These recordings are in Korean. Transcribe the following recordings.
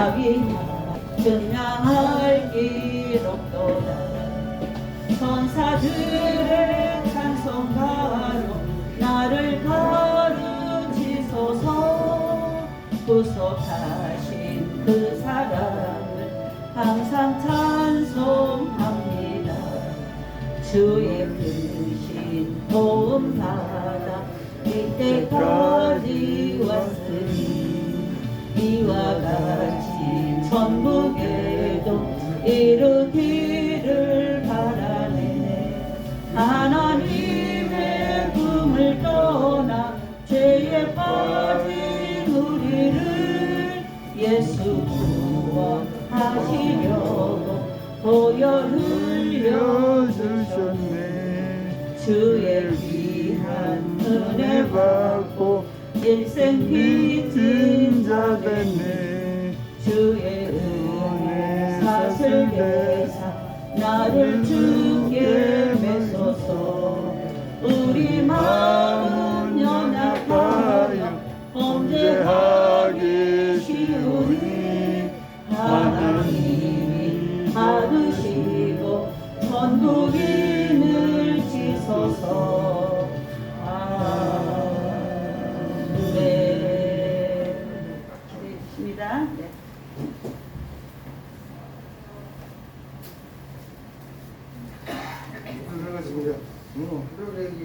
자비냐 전량할 기록도다. 천사들의 찬송가로 나를 가르치소서. 구속하신 그 사랑을 항상 찬송합니다. 주의 크신 도움 받아 이때까지 죄에 빠진 우리를 예수 구원하시려고 보혈 흘려주셨네. 주의 귀한 은혜 받고 일생 빚진 자 됐네. 주의 은혜 사슬 대사 나를 주께 메소서. 우리 마음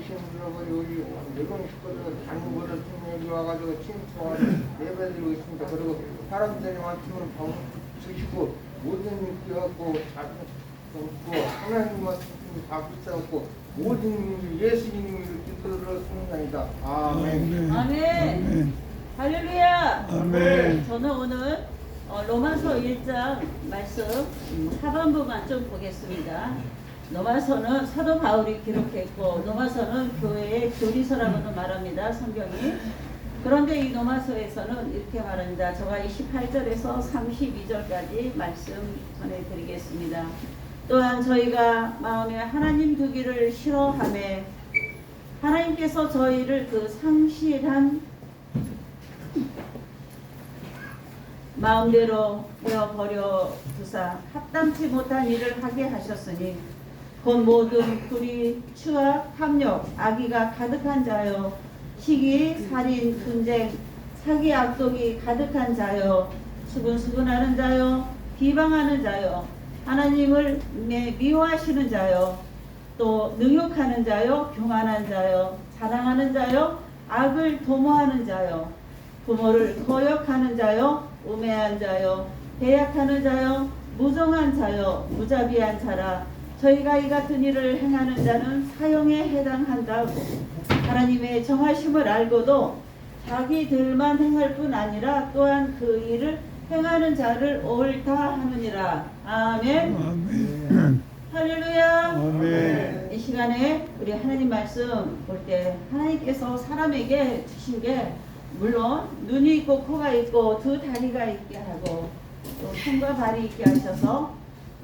신 분하고 우리 외국 식구들 단무를 통해 와가지고 침투하는 예배드리고 있습니다. 그리고 사람들이 많지만 방 주시고 모든 믿겨갖고 잡고 하나님 말씀 다 붙잡고 모든 예수님을 기도를 습니다 아멘. 아멘. 할렐루야. 아멘. 저는 오늘 어, 로마서 1장 말씀 음, 하반부만 좀 보겠습니다. 로마서는 사도 바울이 기록했고 로마서는 교회의 교리서라고도 말합니다. 성경이. 그런데 이 로마서에서는 이렇게 말합니다. 제가 28절에서 32절까지 말씀 전해드리겠습니다. 또한 저희가 마음에 하나님 두기를 싫어함에 하나님께서 저희를 그 상실한 마음대로 되어버려 두사 합당치 못한 일을 하게 하셨으니 곧 모든 불의, 추악, 탐욕, 악의가 가득한 자요. 시기, 살인, 분쟁, 사기, 악독이 가득한 자요. 수근수근하는 자요. 비방하는 자요. 하나님을 미- 미워하시는 자요. 또 능욕하는 자요. 교만한 자요. 자랑하는 자요. 악을 도모하는 자요. 부모를 거역하는 자요. 우매한 자요. 배약하는 자요. 무정한 자요. 무자비한 자라 저희가 이 같은 일을 행하는 자는 사형에 해당한다고 하나님의 정하심을 알고도 자기들만 행할 뿐 아니라 또한 그 일을 행하는 자를 옳다 하느니라 아멘 아멘. 할렐루야 아멘. 이 시간에 우리 하나님 말씀 볼 때 하나님께서 사람에게 주신 게 물론 눈이 있고 코가 있고 두 다리가 있게 하고 또 손과 발이 있게 하셔서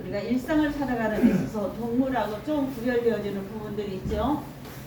우리가 일상을 살아가는 데 있어서 동물하고 좀 구별되어지는 부분들이 있죠.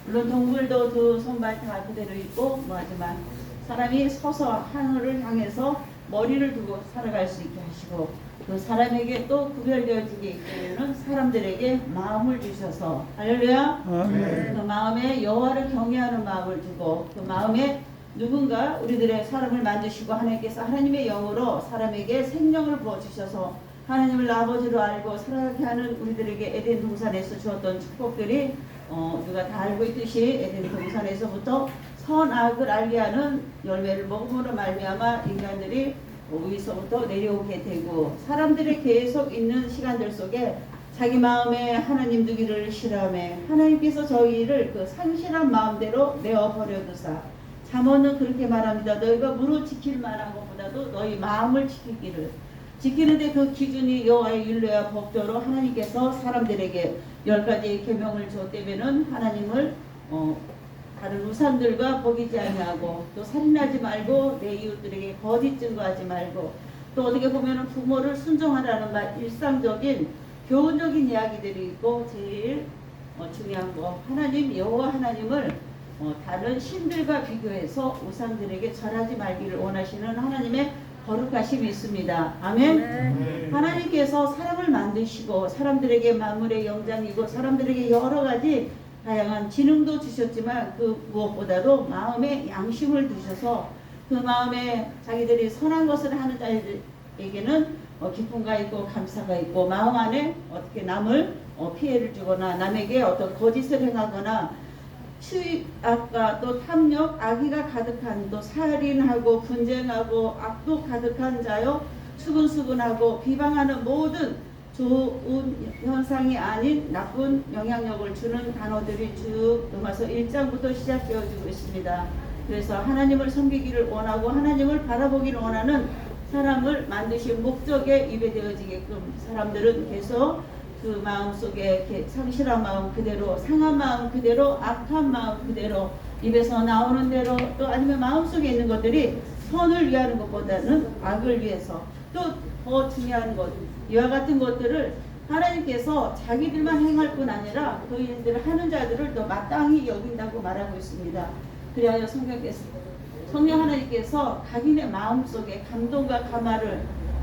물론 동물도 두 손발 다 그대로 있고 뭐 하지만 사람이 서서 하늘을 향해서 머리를 두고 살아갈 수 있게 하시고 그 사람에게 또 구별되어지게 이끄는 사람들에게 마음을 주셔서 할렐루야 아멘. 그 마음에 여호와를 경외하는 마음을 두고 그 마음에 누군가 우리들의 사람을 만드시고 하나님께서 하나님의 영으로 사람에게 생명을 부어 주셔서 하나님을 아버지로 알고 살아가게 하는 우리들에게 에덴 동산에서 주었던 축복들이 어, 우리가 다 알고 있듯이 에덴 동산에서부터 선악을 알게 하는 열매를 먹음으로 말미암아 인간들이 위에서부터 내려오게 되고 사람들의 계속 있는 시간들 속에 자기 마음에 하나님 두기를 싫어하며 하나님께서 저희를 그 상실한 마음대로 내어 버려 두사 잠언은 그렇게 말합니다. 너희가 무릇 지킬 만한 것보다도 너희 마음을 지키기를 지키는데 그 기준이 여호와의 율례와 법도로 하나님께서 사람들에게 열 가지 계명을 줬다면은 하나님을 어, 다른 우상들과 먹이지 아니하고 또 살인하지 말고 내 이웃들에게 거짓 증거하지 말고 또 어떻게 보면은 부모를 순종하라는 말 일상적인 교훈적인 이야기들이 있고 제일 어, 중요한 거. 하나님 여호와 하나님을 어, 다른 신들과 비교해서 우상들에게 절하지 말기를 원하시는 하나님의 거룩하심이 있습니다. 아멘. 하나님께서 사람을 만드시고 사람들에게 만물의 영장이고 사람들에게 여러 가지 다양한 지능도 주셨지만 그 무엇보다도 마음에 양심을 두셔서 그 마음에 자기들이 선한 것을 하는 자들에게는 어, 기쁨과 있고 감사가 있고 마음 안에 어떻게 남을 어, 피해를 주거나 남에게 어떤 거짓을 행하거나 추악과 또 탐욕, 악의가 가득한 또 살인하고 분쟁하고 악도 가득한 자요 수근수근하고 비방하는 모든 좋은 현상이 아닌 나쁜 영향력을 주는 단어들이 쭉 로마서 1장부터 시작되어지고 있습니다. 그래서 하나님을 섬기기를 원하고 하나님을 바라보기를 원하는 사람을 만드신 목적에 입에 되어지게끔 사람들은 계속 그 마음 속에 이렇게 상실한 마음 그대로 상한 마음 그대로 악한 마음 그대로 입에서 나오는 대로 또 아니면 마음 속에 있는 것들이 선을 위하는 것보다는 악을 위해서 또 더 중요한 것 이와 같은 것들을 하나님께서 자기들만 행할 뿐 아니라 그 일들을 하는 자들을 더 마땅히 여긴다고 말하고 있습니다. 그리하여 성경께서 성령 하나님께서 각인의 마음 속에 감동과 감화를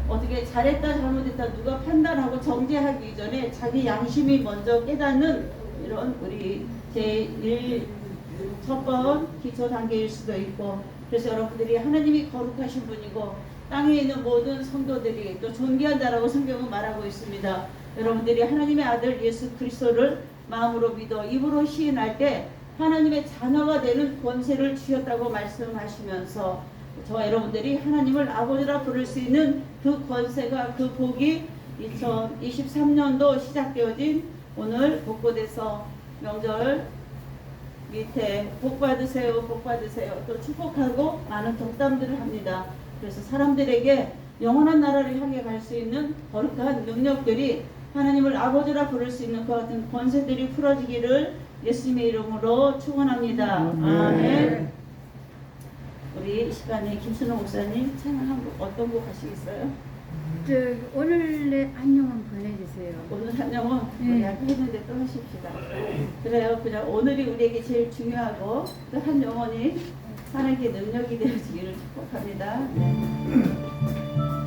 어떻게 잘했다 잘못했다 누가 판단하고 정죄하기 이전에 자기 양심이 먼저 깨닫는 이런 우리 제1 첫번 기초 단계일 수도 있고 그래서 여러분들이 하나님이 거룩하신 분이고 땅에 있는 모든 성도들이 또 존귀한다라고 성경은 말하고 있습니다. 여러분들이 하나님의 아들 예수 그리스도를 마음으로 믿어 입으로 시인할 때 하나님의 자녀가 되는 권세를 주셨다고 말씀하시면서 저 여러분들이 하나님을 아버지라 부를 수 있는 그 권세가 그 복이 2023년도 시작되어진 오늘 복고돼서 명절 밑에 복 받으세요, 복 받으세요. 또 축복하고 많은 덕담들을 합니다. 그래서 사람들에게 영원한 나라를 향해 갈 수 있는 거룩한 능력들이 하나님을 아버지라 부를 수 있는 그 같은 권세들이 풀어지기를 예수님의 이름으로 축원합니다. 아멘. 우리 이 시간에 김순호 목사님 찬양 한곡 어떤 곡 하시겠어요? 저 오늘의 안녕은 보내주세요. 오늘 한영은 네. 우리 아까 했는데 또 하십시다. 그래요. 그냥 오늘이 우리에게 제일 중요하고 또 한 영혼이 하나님께 능력이 되어지기를 축복합니다. 네.